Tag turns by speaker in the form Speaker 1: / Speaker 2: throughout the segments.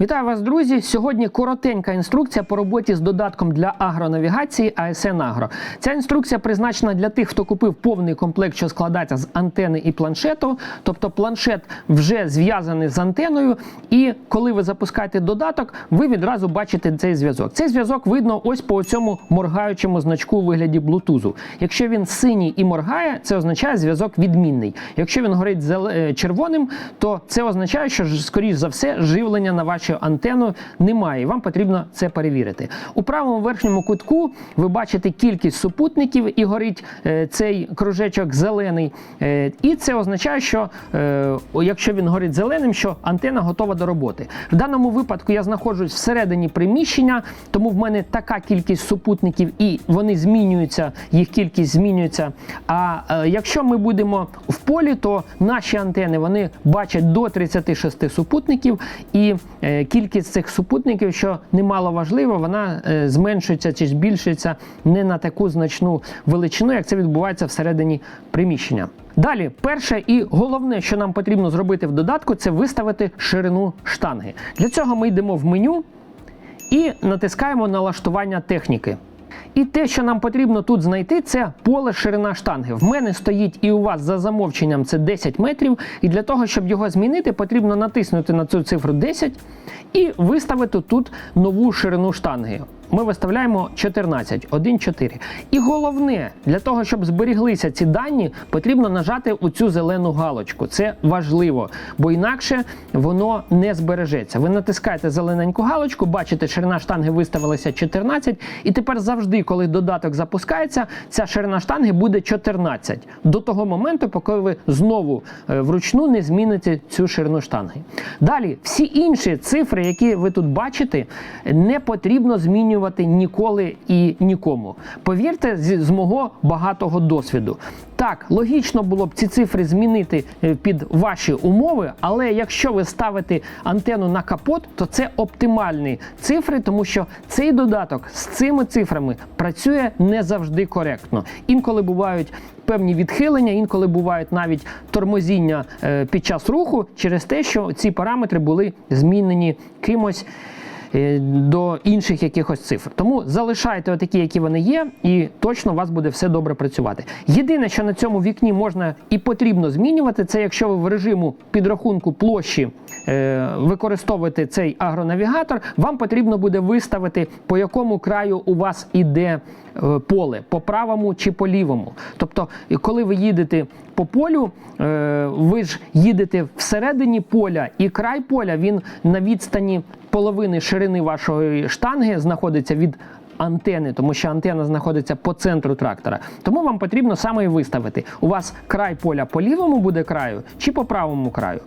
Speaker 1: Вітаю вас, друзі! Сьогодні коротенька інструкція по роботі з додатком для агронавігації ASN Agro. Ця інструкція призначена для тих, хто купив повний комплект, що складається з антени і планшету. Тобто планшет вже зв'язаний з антеною, і коли ви запускаєте додаток, ви відразу бачите цей зв'язок. Цей зв'язок видно ось по цьому моргаючому значку у вигляді блутузу. Якщо він синій і моргає, це означає зв'язок відмінний. Якщо він горить е, червоним, то це означає, що скоріш за все живлення на вашу антенну немає. Вам потрібно це перевірити. У правому верхньому кутку ви бачите кількість супутників і горить е, цей кружечок зелений. Е, і це означає, що е, якщо він горить зеленим, що антена готова до роботи. В даному випадку я знаходжусь всередині приміщення, тому в мене така кількість супутників, і вони змінюються, їх кількість змінюється. А якщо ми будемо в полі, то наші антени вони бачать до 36 супутників, і кількість цих супутників, що немало важливо, вона е, зменшується чи збільшується не на таку значну величину, як це відбувається всередині приміщення. Далі, перше і головне, що нам потрібно зробити в додатку, це виставити ширину штанги. Для цього ми йдемо в меню і натискаємо налаштування техніки. І те, що нам потрібно тут знайти, це поле ширина штанги. В мене стоїть і у вас за замовченням це 10 метрів. І для того, щоб його змінити, потрібно натиснути на цю цифру 10 і виставити тут нову ширину штанги. Ми виставляємо 14, 1, 4. І головне, для того, щоб зберіглися ці дані, потрібно нажати у цю зелену галочку. Це важливо, бо інакше воно не збережеться. Ви натискаєте зелененьку галочку, бачите, ширина штанги виставилася 14, і тепер завжди, коли додаток запускається, ця ширина штанги буде 14 до того моменту, поки ви знову е, вручну не зміните цю ширину штанги. Далі, всі інші цифри, які ви тут бачите, не потрібно змінювати ніколи і нікому. Повірте, з, мого багатого досвіду. Так, логічно було б ці цифри змінити е, під ваші умови, але якщо ви ставите антенну на капот, то це оптимальні цифри, тому що цей додаток з цими цифрами працює не завжди коректно. Інколи бувають певні відхилення, інколи бувають навіть тормозіння е, під час руху через те, що ці параметри були змінені кимось до інших якихось цифр. Тому залишайте отакі, які вони є, і точно у вас буде все добре працювати. Єдине, що на цьому вікні можна і потрібно змінювати, це якщо ви в режиму підрахунку площі е, використовуєте цей агронавігатор, вам потрібно буде виставити, по якому краю у вас іде е, поле, по правому чи по лівому. Тобто, коли ви їдете по полю, е, ви ж їдете всередині поля, і край поля він на відстані половини ширини вашої штанги знаходиться від антени, тому що антена знаходиться по центру трактора. Тому вам потрібно саме і виставити. У вас край поля по лівому буде краю чи по правому краю.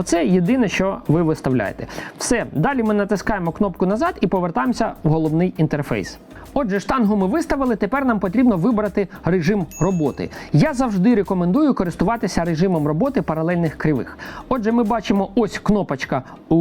Speaker 1: Оце єдине, що ви виставляєте. Все, далі ми натискаємо кнопку назад і повертаємося в головний інтерфейс. Отже, штангу ми виставили. Тепер нам потрібно вибрати режим роботи. Я завжди рекомендую користуватися режимом роботи паралельних кривих. Отже, ми бачимо ось кнопочка, е,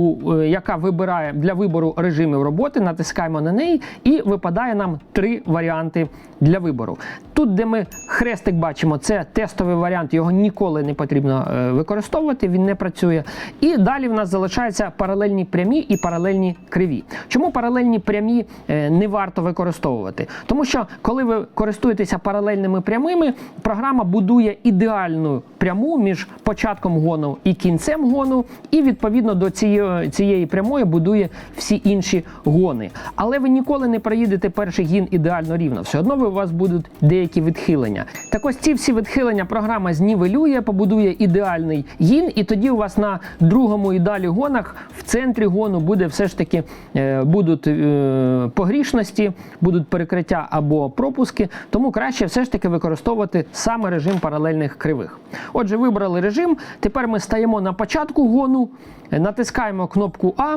Speaker 1: яка вибирає для вибору режимів роботи. Натискаємо на неї, і випадає нам три варіанти для вибору. Тут, де ми хрестик бачимо, це тестовий варіант, його ніколи не потрібно е, використовувати, він не працює. І далі в нас залишаються паралельні прямі і паралельні криві. Чому паралельні прямі е, не варто використовувати? Тому що коли ви користуєтеся паралельними прямими, програма будує ідеальну пряму між початком гону і кінцем гону, і відповідно до цієї, цієї прямої будує всі інші гони. Але ви ніколи не проїдете перший гін ідеально рівно. Все одно у вас будуть деякі відхилення. Так ось ці всі відхилення програма знівелює, побудує ідеальний гін, і тоді у вас на другому і далі гонах в центрі гону буде все ж таки е, будуть е, погрішності, будуть перекриття або пропуски. Тому краще все ж таки використовувати саме режим паралельних кривих. Отже, вибрали режим. Тепер ми стаємо на початку гону, натискаємо кнопку А.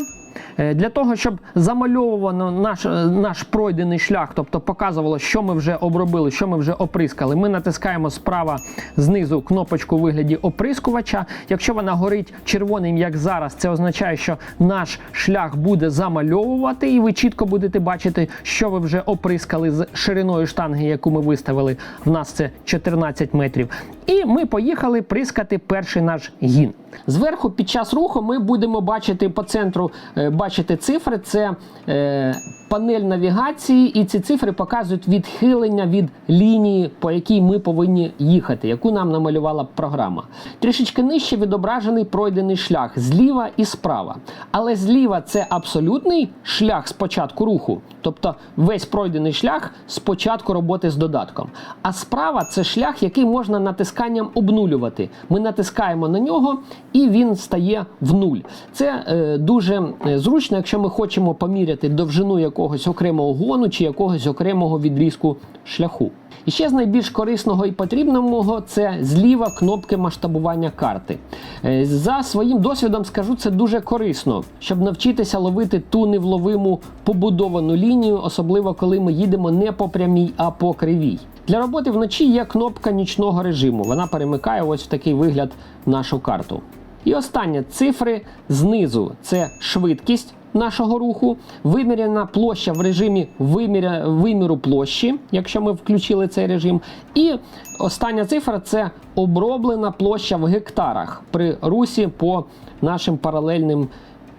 Speaker 1: Е, Для того, щоб замальовувано наш, наш пройдений шлях, тобто показувало, що ми вже обробили, що ми вже оприскали, ми натискаємо справа знизу кнопочку у вигляді оприскувача. Якщо вона горить червоним, як зараз, це означає, що наш шлях буде замальовувати, і ви чітко будете бачити, що ви вже оприскали з шириною штанги, яку ми виставили. В нас це 14 метрів. І ми поїхали прискати перший наш гін. Зверху під час руху ми будемо бачити по центру е, бачити цифри. Це е, панель навігації, і ці цифри показують відхилення від лінії, по якій ми повинні їхати, яку нам намалювала програма. Трішечки нижче відображений пройдений шлях зліва і справа. Але зліва це абсолютний шлях з початку руху, тобто весь пройдений шлях з початку роботи з додатком. А справа це шлях, який можна натисканням обнулювати. Ми натискаємо на нього, і він стає в нуль. Це е, дуже е, зручно, якщо ми хочемо поміряти довжину якогось окремого гону чи якогось окремого відрізку шляху. І ще з найбільш корисного і потрібного це зліва кнопки масштабування карти. Е, За своїм досвідом скажу, це дуже корисно, щоб навчитися ловити ту невловиму побудовану лінію, особливо коли ми їдемо не по прямій, а по кривій. Для роботи вночі є кнопка нічного режиму. Вона перемикає ось в такий вигляд нашу карту. І останнє цифри знизу це швидкість нашого руху, виміряна площа в режимі виміря, виміру площі, якщо ми включили цей режим. І остання цифра це оброблена площа в гектарах при русі по нашим паралельним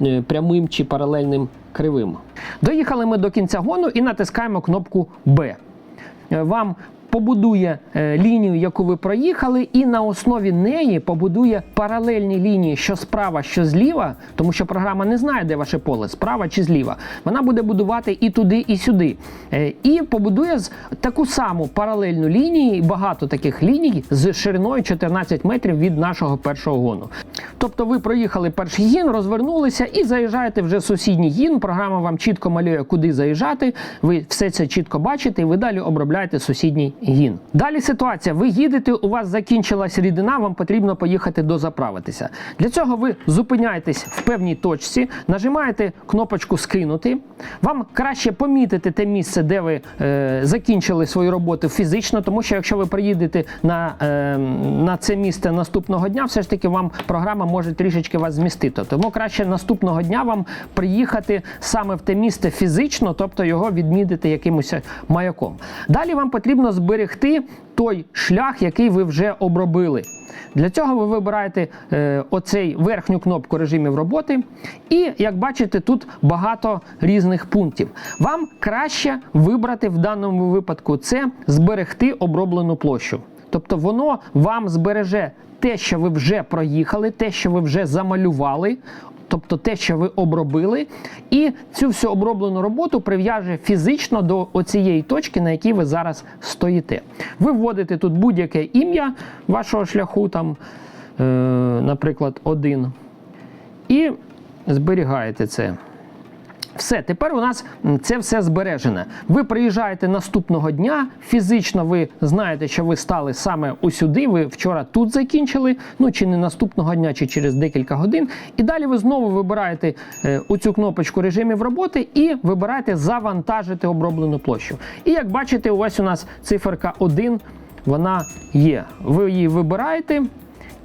Speaker 1: е, прямим чи паралельним кривим. Доїхали ми до кінця гону і натискаємо кнопку Б. Е, Вам побудує е, лінію, яку ви проїхали, і на основі неї побудує паралельні лінії, що справа, що зліва, тому що програма не знає, де ваше поле, справа чи зліва. Вона буде будувати і туди, і сюди. Е, І побудує таку саму паралельну лінію, багато таких ліній з шириною 14 метрів від нашого першого гону. Тобто ви проїхали перший гін, розвернулися і заїжджаєте вже сусідній гін. Програма вам чітко малює, куди заїжджати. Ви все це чітко бачите, і ви далі обробляєте сусідній гін. Далі ситуація: ви їдете, у вас закінчилась рідина, вам потрібно поїхати дозаправитися. Для цього ви зупиняєтесь в певній точці, нажимаєте кнопочку Скинути. Вам краще помітити те місце, де ви е, закінчили свою роботу фізично, тому що якщо ви приїдете на, е, на це місце наступного дня, все ж таки вам програма може трішечки вас змістити. Тому краще наступного дня вам приїхати саме в те місце фізично, тобто його відмітити якимось маяком. Далі вам потрібно зберегти той шлях, який ви вже обробили. Для цього ви вибираєте е, оцей верхню кнопку режимів роботи, і як бачите, тут багато різних пунктів. Вам краще вибрати в даному випадку це зберегти оброблену площу. Тобто воно вам збереже те, що ви вже проїхали, те, що ви вже замалювали. Тобто те, що ви обробили, і цю всю оброблену роботу прив'яже фізично до оцієї точки, на якій ви зараз стоїте. Ви вводите тут будь-яке ім'я вашого шляху, там, е, наприклад, один, і зберігаєте це. Все, тепер у нас це все збережене. Ви приїжджаєте наступного дня. Фізично ви знаєте, що ви стали саме усюди. Ви вчора тут закінчили. Ну чи не наступного дня, чи через декілька годин. І далі ви знову вибираєте е, оцю кнопочку режимів роботи і вибираєте завантажити оброблену площу. І як бачите, ось у нас циферка 1, вона є. Ви її вибираєте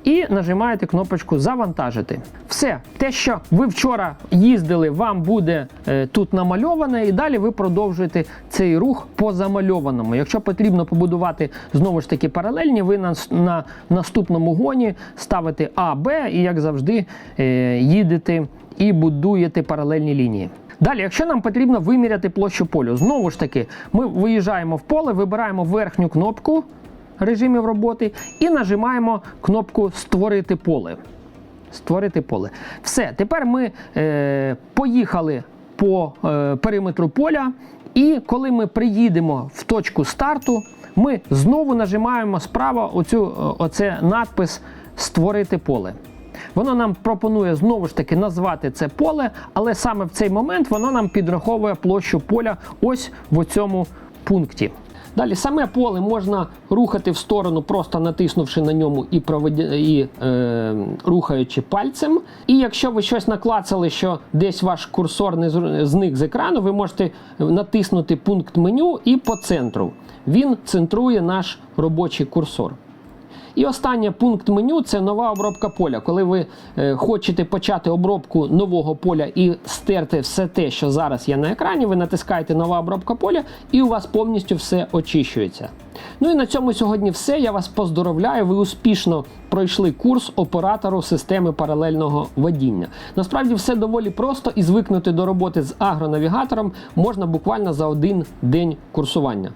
Speaker 1: і нажимаєте кнопочку Завантажити. Все, те, що ви вчора їздили, вам буде е, тут намальоване, і далі ви продовжуєте цей рух по замальованому. Якщо потрібно побудувати знову ж таки паралельні, ви на, на наступному гоні ставите А, Б і, як завжди, е, їдете і будуєте паралельні лінії. Далі, якщо нам потрібно виміряти площу полю, знову ж таки, ми виїжджаємо в поле, вибираємо верхню кнопку режимів роботи і нажимаємо кнопку Створити поле. Створити поле. Все, тепер ми е, поїхали по е, периметру поля, і коли ми приїдемо в точку старту, ми знову нажимаємо справа оцю, е, оце надпис Створити поле. Воно нам пропонує знову ж таки назвати це поле, але саме в цей момент воно нам підраховує площу поля ось в цьому пункті. Далі саме поле можна рухати в сторону, просто натиснувши на ньому і, проведі... і е, рухаючи пальцем. І якщо ви щось наклацали, що десь ваш курсор не зник з екрану, ви можете натиснути пункт меню і по центру. Він центрує наш робочий курсор. І останній пункт меню це нова обробка поля. Коли ви е, хочете почати обробку нового поля і стерти все те, що зараз є на екрані, ви натискаєте нова обробка поля, і у вас повністю все очищується. Ну і на цьому сьогодні все. Я вас поздоровляю. Ви успішно пройшли курс оператору системи паралельного водіння. Насправді все доволі просто і звикнути до роботи з агронавігатором можна буквально за один день курсування.